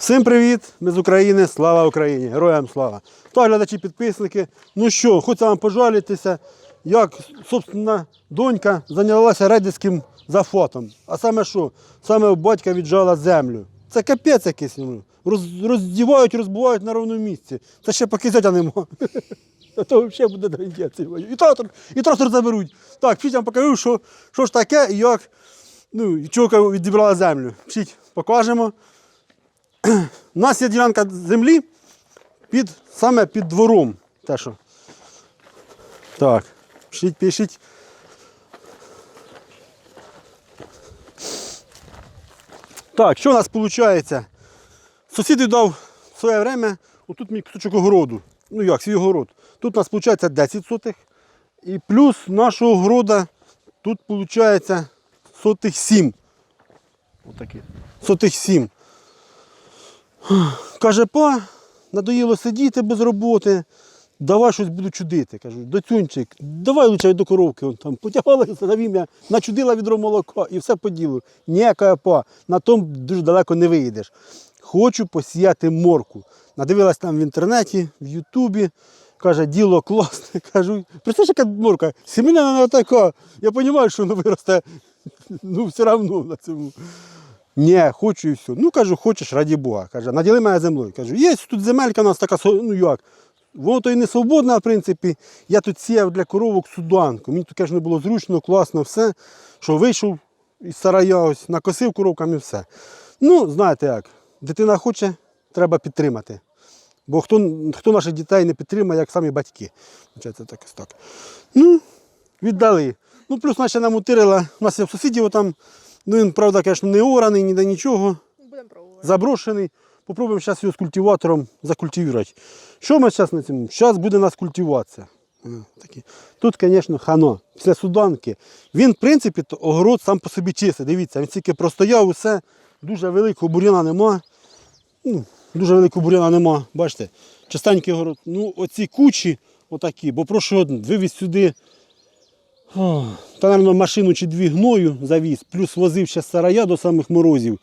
Всім привіт! Ми з України, слава Україні! Героям слава! Та глядачі, підписники. Ну що, хочу вам пожалітися, як собственно донька зайнялася рейдерським зафотом. А саме що? Саме у батька віджала землю. Це капець якийсь. Роз, роздівають, розбивають на ровному місці. Це ще поки зятя нема. А то взагалі буде трендець. І трактор, і трактор заберуть. Так, вам покажу, що, що ж таке і як ну, чого відібрала землю. Вчіть, покажемо. У нас є ділянка землі під, саме під двором. Те, що. Так, пишіть, пишіть. Так, що у нас виходить? Сусід дав своє время, отут мій кусочок огороду. Ну як, свій огород. Тут у нас виходить 10 сотих. І плюс нашого города тут виходить сотих 7. Отакі. Сотих 7. Каже, па, надоїло сидіти без роботи, давай щось буду чудити. Кажу, доцюнчик, давай лучше до коровки. Он там потягалася на вім'я, начудила відро молока і все по ділу. Ні, каже, па, на тому дуже далеко не виїдеш. Хочу посіяти морку. Надивилась там в інтернеті, в Ютубі. Каже, діло класне. Кажу, представляєш, яка морка? Сімейна вона така. Я розумію, що воно виросте. Ну, все одно на цьому. Ні, хочу і все. Ну кажу, хочеш, раді Бога. Каже, наділи мене землею. Кажу, є тут земелька у нас така, ну як. Воно то і не свободна, в принципі. Я тут сіяв для коровок суданку. Мені тут, звісно, було зручно, класно, все. Що вийшов із сарая, ось, накосив коровкам і все. Ну, знаєте як, дитина хоче, треба підтримати. Бо хто, хто наших дітей не підтримає, як самі батьки. Виходить, так так. Ну, віддали. Ну, плюс наче намутирила, у нас є в сусідів там, ну він, правда, звісно, не ораний, ніде нічого, Будемо пробувати. заброшений. Попробуємо зараз його з культиватором закультивувати. Що ми зараз на цьому? Зараз буде у нас культивація. Тут, звісно, хано. Після суданки. Він, в принципі, то огород сам по собі чистий. Дивіться, він тільки простояв, усе, дуже великого бур'яна нема. Ну, дуже великого бур'яна нема. Бачите, чистенький город. Ну, оці кучі, отакі, бо прошу вивіз сюди. О, та, мабуть, машину чи дві гною завіз, плюс возив ще сарая до самих морозів,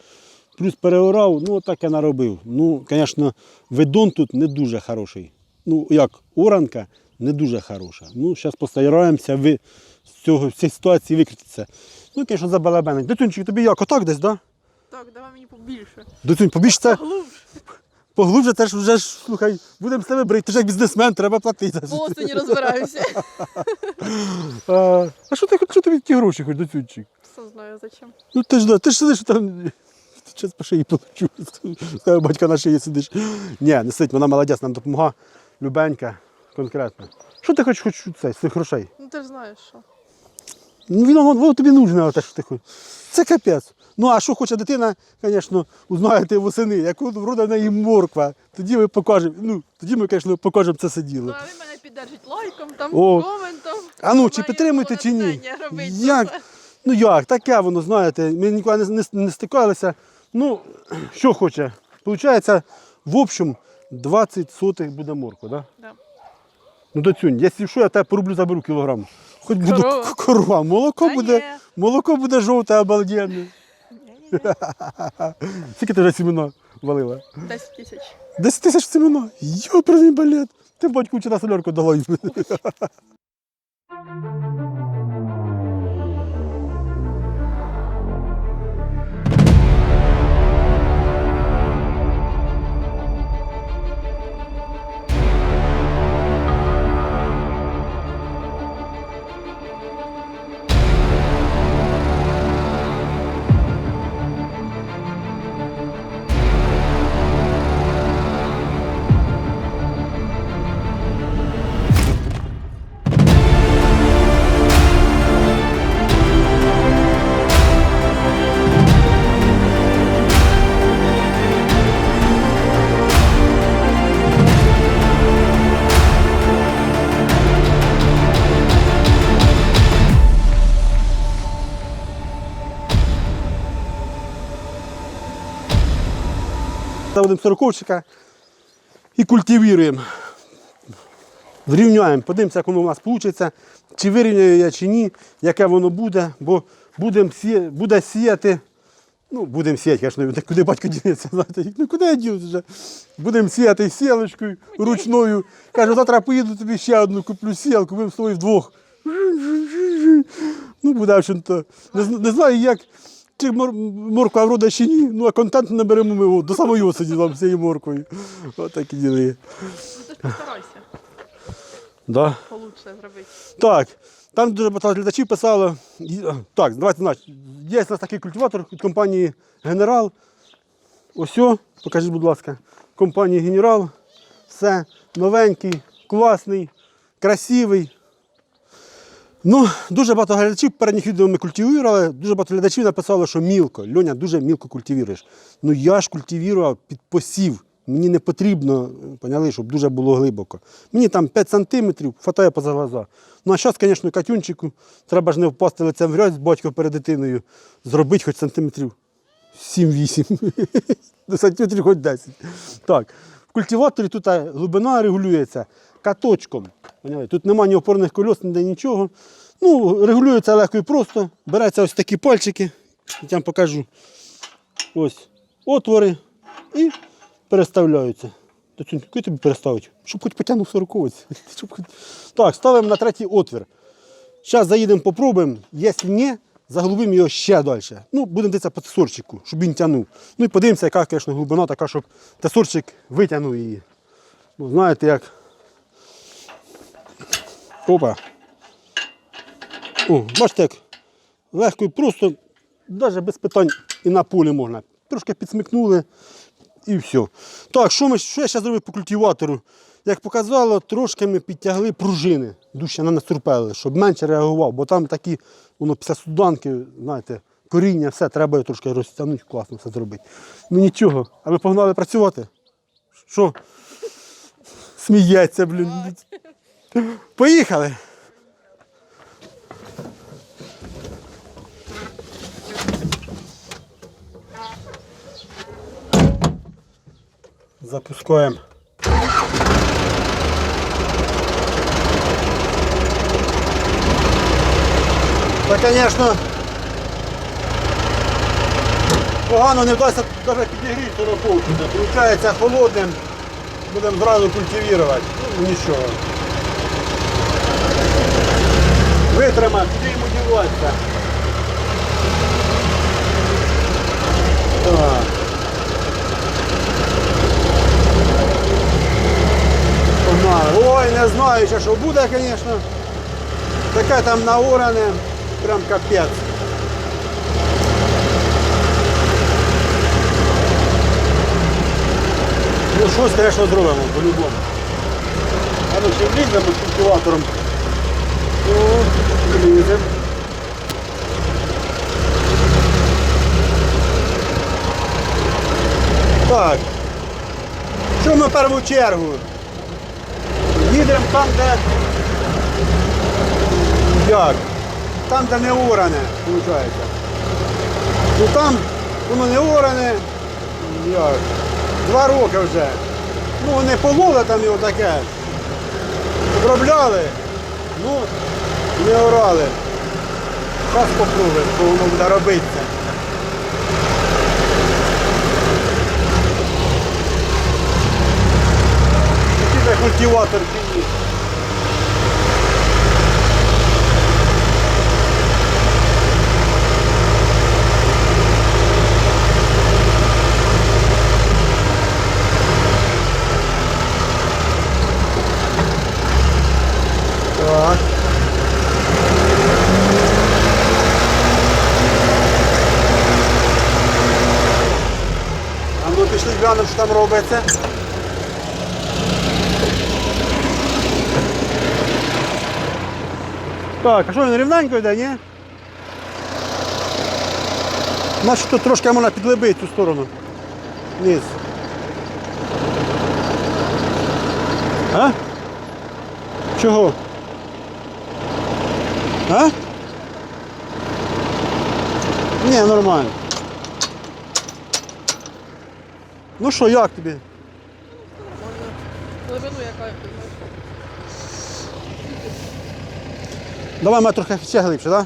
плюс переорав, ну так я наробив. Ну, звісно, видон тут не дуже хороший. Ну, як оранка не дуже хороша. Ну, зараз постараємося ви з цього з цієї ситуації викрутитися. Ну, звісно, забалабенить. Дотунчик, тобі як отак десь, да? Так, давай мені побільше. Дотунь, побіж це Глубже. Поглубже, теж вже ж, слухай, будемо з тебе брати. Ти ж як бізнесмен, треба платити. В осені розбираюся. А, а що ти хоч- що тобі ті гроші хоч дотунчик? Сам знаю зачем. Ну ти ж ти ж сидиш там. Зараз по шиї получу. Батька на шиї сидиш. Ні, не сидить, вона молодець, нам допомагає. Любенька, конкретно. Що ти хочеш хоч це, з цих грошей? Ну ти ж знаєш що. Ну він воно, воно тобі нужно, те, що ти хочеш. Це капець. Ну а що хоче дитина, звісно, узнаєте восени, як врода в неї морква. Тоді ми покажемо. Ну, тоді ми, звісно, покажемо це Ну, а ви мене піддержить лайком, там, О. коментом. А ну, чи підтримуєте, чи ні? робити Як? Ну як, таке воно, знаєте, ми ніколи не, не, не стикалися. Ну, що хоче. Получається, в общем, 20 сотих буде морква, да? Да. Ну до цюнь, якщо що, я тебе порублю заберу кілограм. Хоч буду Корова. к- корова. Молоко Та буде, є. молоко буде жовте, обалденне. Скільки ти вже сімена валила? 10 тисяч. 10 тисяч сімена. Йоперний балет. Ти батьку вчора солярку дала. Заводимо сороковчика і культивуємо. Врівняємо, подивимося, як воно у нас вийде, чи вирівняю я, чи ні, яке воно буде, бо будем сія... буде сіяти Ну, будемо сіяти, звісно, куди батько дінеться, знаєте. Ну куди я дінусь вже? Будемо сіяти сілочкою ручною. Кажу, завтра поїду тобі ще одну куплю сіялку, будемо з тобою вдвох. Ну, буде що то. Не, не знаю, як. Чи мор, морква врода чи ні, ну а контент наберемо ми о, до самої осені вам з цією морквою. Отакі діли. Ну ти ж постарайся Да. получше зробити. Так, там дуже багато глядачів писало. Так, давайте значить. Є у нас такий культиватор від компанії Генерал. Ось, покажіть, будь ласка, компанії Генерал. Все новенький, класний, красивий. Ну, дуже багато глядачів передніх відео ми культивували. Дуже багато глядачів написало, що мілко. Льоня, дуже мілко культивуєш. Ну я ж культивував під посів. Мені не потрібно, поняли, щоб дуже було глибоко. Мені там 5 сантиметрів, хватає поза глаза. Ну а зараз, звісно, Катюнчику, треба ж не впасти лицем в грязь з батьком перед дитиною, зробити хоч сантиметрів 7-8. До сантиметрів хоч 10. Так. В культиваторі тут глибина регулюється каточком. Тут немає ні опорних кольос, ніде нічого. Ну, регулюється легко і просто. Береться ось такі пальчики. Я вам покажу. Ось отвори і переставляються. Та Куди тобі переставити? Щоб хоч потягнув сороковець. Так, ставимо на третій отвір. Зараз заїдемо, попробуємо. Якщо ні, заглубимо його ще далі. Ну, будемо дивитися по тесорчику, щоб він тягнув. Ну і подивимося, яка, звісно, глибина така, щоб тесорчик витягнув її. Ну, знаєте як. Опа. О, бачите, як легко і просто, навіть без питань і на полі можна. Трошки підсмикнули і все. Так, що, ми, що я зараз зробив по культиватору? Як показало, трошки ми підтягли пружини, дужче на настурпели, щоб менше реагував, бо там такі, воно після суданки, знаєте, коріння, все, треба трошки розтягнути, класно все зробити. Ну нічого, а ми погнали працювати. Що? Сміється, блін. Поїхали. Запускаємо. Та, звісно, погано не вдасться навіть підігріти сороковку. Получається холодним, будемо зразу культивувати. Ну, нічого. Витримав, куди йому діватися. Так. Погнали. Ой, не знаю, ще що буде, звісно. Таке там наоране, прям капець. Ну, щось, звісно, зробимо, по-любому. А ну ще вліземо з культиватором. О, вліземо. Так. Що ми в першу чергу? Їдемо там, де. Як? Там, де не оране, виходить. Ну там воно не оране. Як? Два роки вже. Ну вони пололи там його таке. Обробляли, ну не орали. Зараз попробуємо, бо воно буде робитися. Такий культиватор пішли глянемо, що там робиться. Так, а що він рівненько йде, ні? Значить тут трошки можна підглибити цю сторону. Низ. А? Чого? А? Ні, нормально. Ну що, як тобі? Глибину яка. Давай ми трохи ще глибше, так? Да?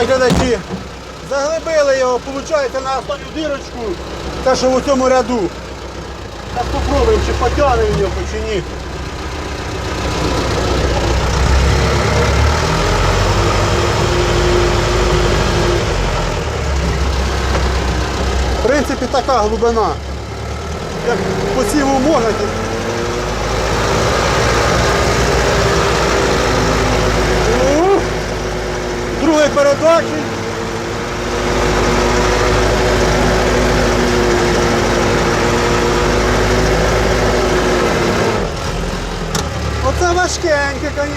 Так, глядачі, заглибили його, виходить, на останню дірочку, те, що в цьому ряду. Так попробуємо, чи потягне він його, чи ні. В принципі, така глибина. Як по цілому можна. Другої передачі. Оце важкеньке, звісно.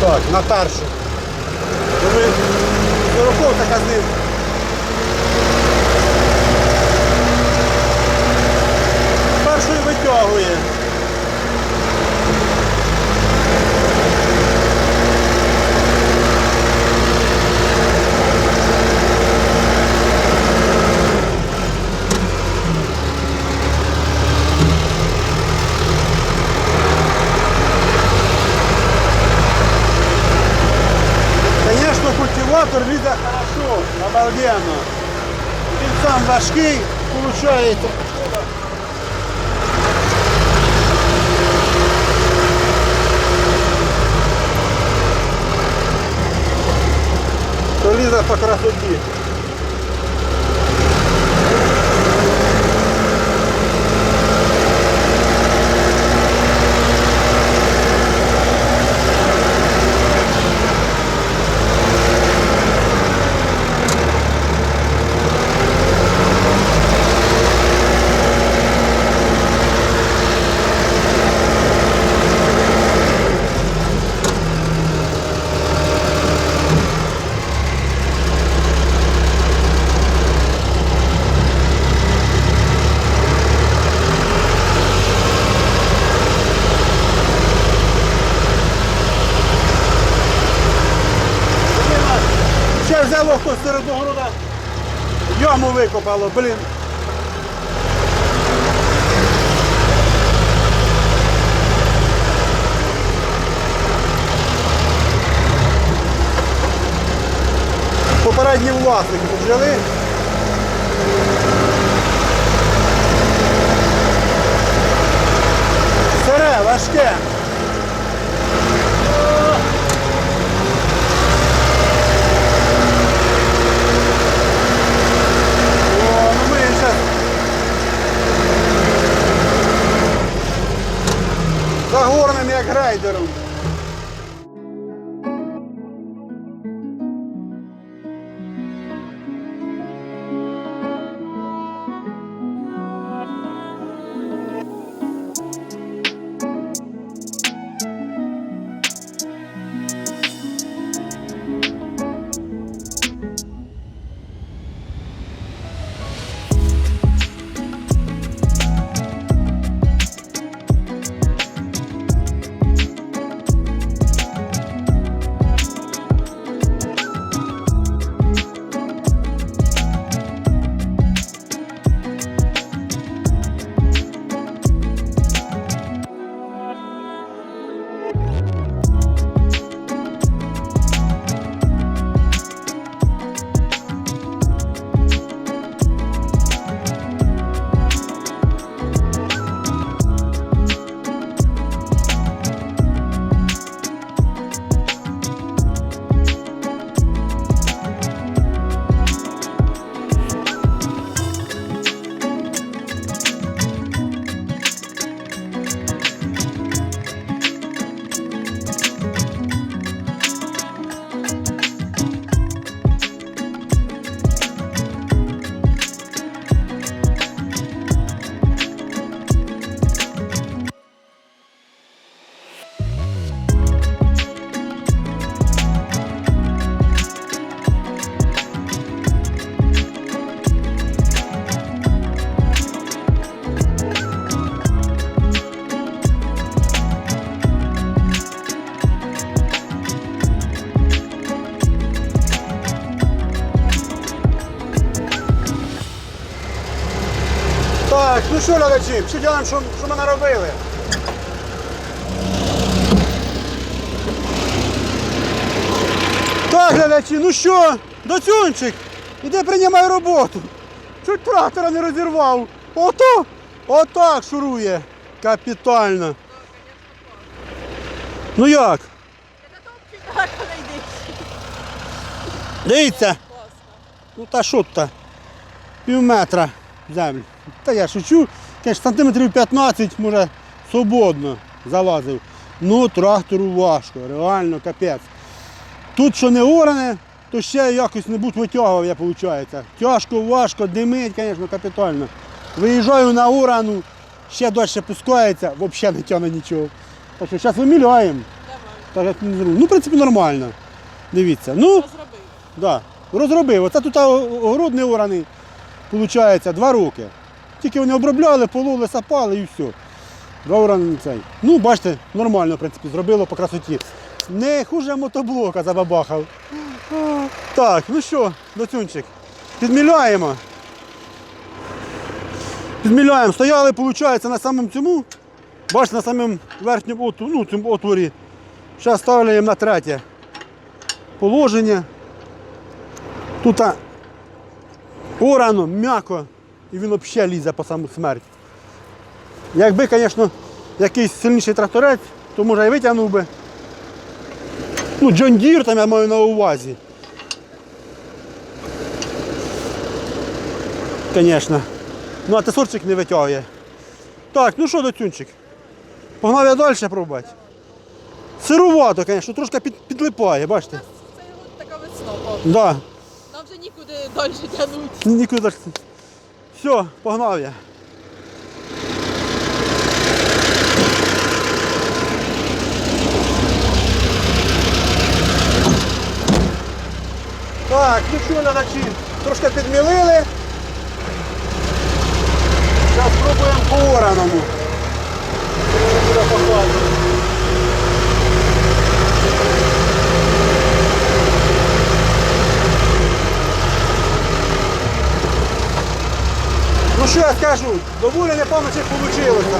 Так, на першу. Думаю, Сороков витягує. Конечно, культиватор лізе хорошо, обалденно. Він сам важкий, виходить. То лізе по красоті. Ще взяло хтось серед огорода. Викопало, блін. Попередні власники жили. Сире, важке. О, ну ми зараз загорнемо як грейдером. Що, глядачі, що що, що ми наробили? Так, глядачі, ну що, доцюнчик, іди приймай роботу. Чуть трактора не розірвав. Ото, отак шурує. Капітально. Ну як? Дивіться. Ну та що то? Пів метра землі. Та я шучу, конечно, сантиметрів 15, може, свободно залазив. Ну, трактору важко, реально капець. Тут що не оране, то ще якось небудь витягував я, виходить. Тяжко, важко, димить, звісно, капітально. Виїжджаю на урану, ще дощ пускається, взагалі не тягне нічого. Так що зараз виміляємо. Так як не зробив. Ну, в принципі, нормально. Дивіться. Ну, Розробив. Да, розробив. Оце тут огород не ораний, виходить, два роки. Тільки вони обробляли, пололи, сапали і все. Два урани цей. Ну, бачите, нормально, в принципі, зробило по красоті. Не хуже мотоблока забабахав. Так, ну що, доцюнчик, підміляємо. Підміляємо. Стояли, виходить, на самому цьому. Бачите, на самому верхньому отворі, ну, цьому отворі. Зараз ставляємо на третє положення. Тут орано, м'яко, і він взагалі лізе по саму смерть. Якби, звісно, якийсь сильніший тракторець, то може і витягнув би. Ну, Джон Дір там я маю на увазі. Звісно. Ну, а тесорчик не витягує. Так, ну що, доцюнчик? Погнав я далі пробувати. Сирувато, звісно, трошки під, підлипає, бачите? Це от така весна. Да. Нам вже нікуди далі тягнути. Нікуди так. Все, погнав я. Так, ну що, глядачі, трошки підмілили. Зараз спробуємо по ораному. Буде Ну що я скажу, доволі непогано чи вийшло.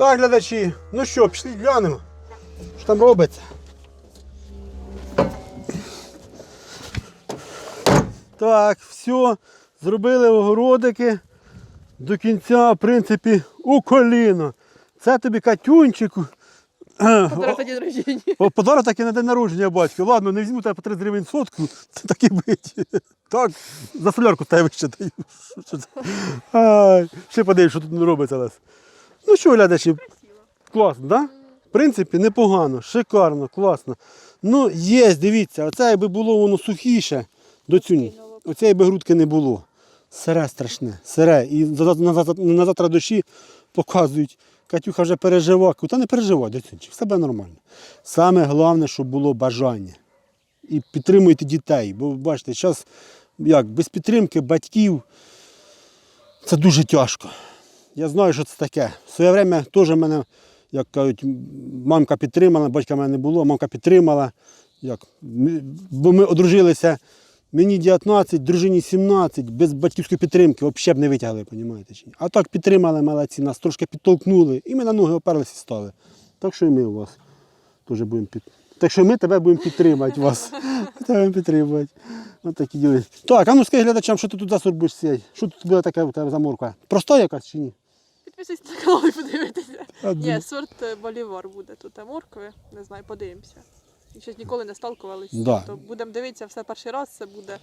Так, глядачі, ну що, пішли глянемо. Що там робиться? Так, все, зробили огородики до кінця, в принципі, у коліно. Це тобі Катюнчику. Подарок на день рождения. О, Подарок так і на день народження батько. Ладно, не візьму тебе по 30 гривень сотку, це так і бить. Так, за солярку тебе ще даю. Ще подивись, що тут робиться нас. Ну що, глядачі, класно? Да? В принципі, непогано, шикарно, класно. Ну, є, дивіться, оце якби було воно сухіше до цюні. Оце якби грудки не було. Сире страшне, сире. І на, за- завтра дощі показують. Катюха вже переживає. Та не переживай, доцінчик, все буде нормально. Саме головне, щоб було бажання. І підтримуйте дітей. Бо бачите, зараз як, без підтримки батьків це дуже тяжко. Я знаю, що це таке. В своє время теж мене, як кажуть, мамка підтримала, батька мене не було, мамка підтримала. Як, бо ми одружилися, мені 19, дружині 17, без батьківської підтримки взагалі б не витягли, розумієте? А так підтримали молодці, нас трошки підтолкнули, і ми на ноги оперлися і стали. Так що і ми у вас теж будемо під. Так що ми тебе будемо підтримати вас. Тебе підтримувати. Ось такі діли. Так, а ну скажи глядачам, що ти тут за сорт будеш сіяти? Що тут буде таке у тебе за морква? Проста якась чи ні? Підписуйтесь на канал і подивитися. Ні, сорт е, Болівар буде тут а моркви. Не знаю, подивимося. Ще ж ніколи не сталкувались. Да. То будемо дивитися все перший раз, це буде.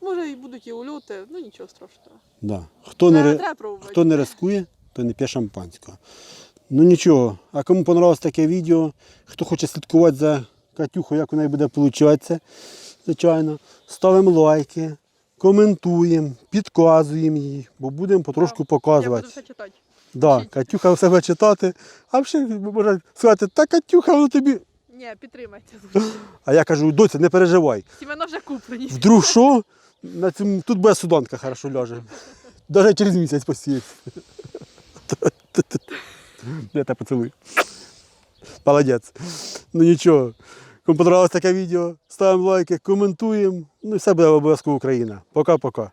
Може і будуть і ульоти, ну нічого страшного. Да. Хто, не, Треба- ри- треба пробувати. хто не рискує, той не п'є шампанського. Ну нічого, а кому понравилось таке відео, хто хоче слідкувати за Катюхою, як у неї буде получатися, звичайно, ставимо лайки, коментуємо, підказуємо їй, бо будемо потрошку Я показувати. буду все читати. Да, Катюха у себе читати, а ще можна сказати, та Катюха, воно тобі. Ні, підтримайте. А я кажу, доця, не переживай. Сімена вже куплені. Вдруг що, на цьому, тут буде суданка хорошо ляже. Навіть через місяць посіється. Я тебе поцілую. Молодець. Ну нічого. Кому понравилось таке відео, ставимо лайки, коментуємо. Ну і все буде обов'язково Україна. Пока-пока.